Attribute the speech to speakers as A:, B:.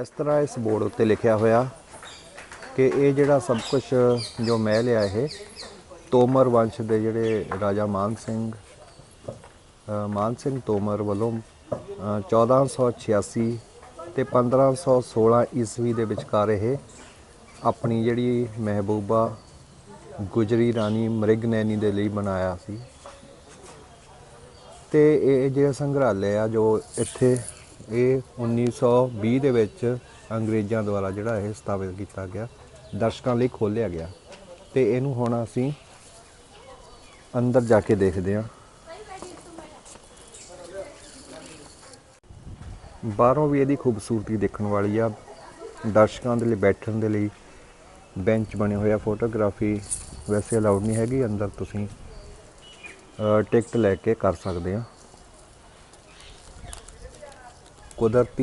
A: ਇਸ ਤਰ੍ਹਾਂ ਇਸ ਬੋਰਡ ਉੱਤੇ ਲਿਖਿਆ ਹੋਇਆ ਕਿ ਇਹ ਜਿਹੜਾ ਸਭ ਕੁਝ ਜੋ ਮਹਿਲ ਆ ਇਹ ਤੋਮਰ ਵੰਸ਼ ਦੇ ਜਿਹੜੇ ਰਾਜਾ ਮਾਨ ਸਿੰਘ ਮਾਨ ਸਿੰਘ ਤੋਮਰ ਵੱਲੋਂ ਅ, 1486 ਤੇ 1516 ਈਸਵੀ ਦੇ ਵਿਚਕਾਰ ਇਹ ਆਪਣੀ ਜਿਹੜੀ ਮਹਿਬੂਬਾ ਗੁਜਰੀ ਰਾਣੀ ਮ੍ਰਿਗਨੈਣੀ ਦੇ ਲਈ ਬਣਾਇਆ ਸੀ। ਤੇ ਇਹ ਜਿਹੜਾ ਸੰਗ੍ਰਹਾਲय ਆ ਜੋ ਇੱਥੇ ਇਹ 1920 ਦੇ ਵਿੱਚ ਅੰਗਰੇਜ਼ਾਂ ਦੁਆਰਾ ਜਿਹੜਾ ਇਹ ਸਥਾਪਿਤ ਕੀਤਾ ਗਿਆ, ਦਰਸ਼ਕਾਂ ਲਈ ਖੋਲ੍ਹਿਆ ਗਿਆ। ਤੇ ਇਹਨੂੰ ਹੁਣ ਅਸੀਂ ਅੰਦਰ ਜਾ ਕੇ ਦੇਖਦੇ ਹਾਂ। ਬਾਹਰੋਂ ਵੀ ਇਹਦੀ ਖੂਬਸੂਰਤੀ ਦੇਖਣ ਵਾਲੀ ਆ। ਦਰਸ਼ਕਾਂ ਦੇ ਲਈ, ਬੈਠਣ ਦੇ ਲਈ ਬੈਂਚ ਬਣੇ ਹੋਏ ਆ। ਫੋਟੋਗ੍ਰਾਫੀ ਵੈਸੇ ਅਲਾਉਡ ਨਹੀਂ ਹੈਗੀ, ਅੰਦਰ ਤੁਸੀਂ ਟਿਕਟ ਲੈ ਕੇ ਕਰ ਸਕਦੇ ਆ। ਕੁਦਰਤੀ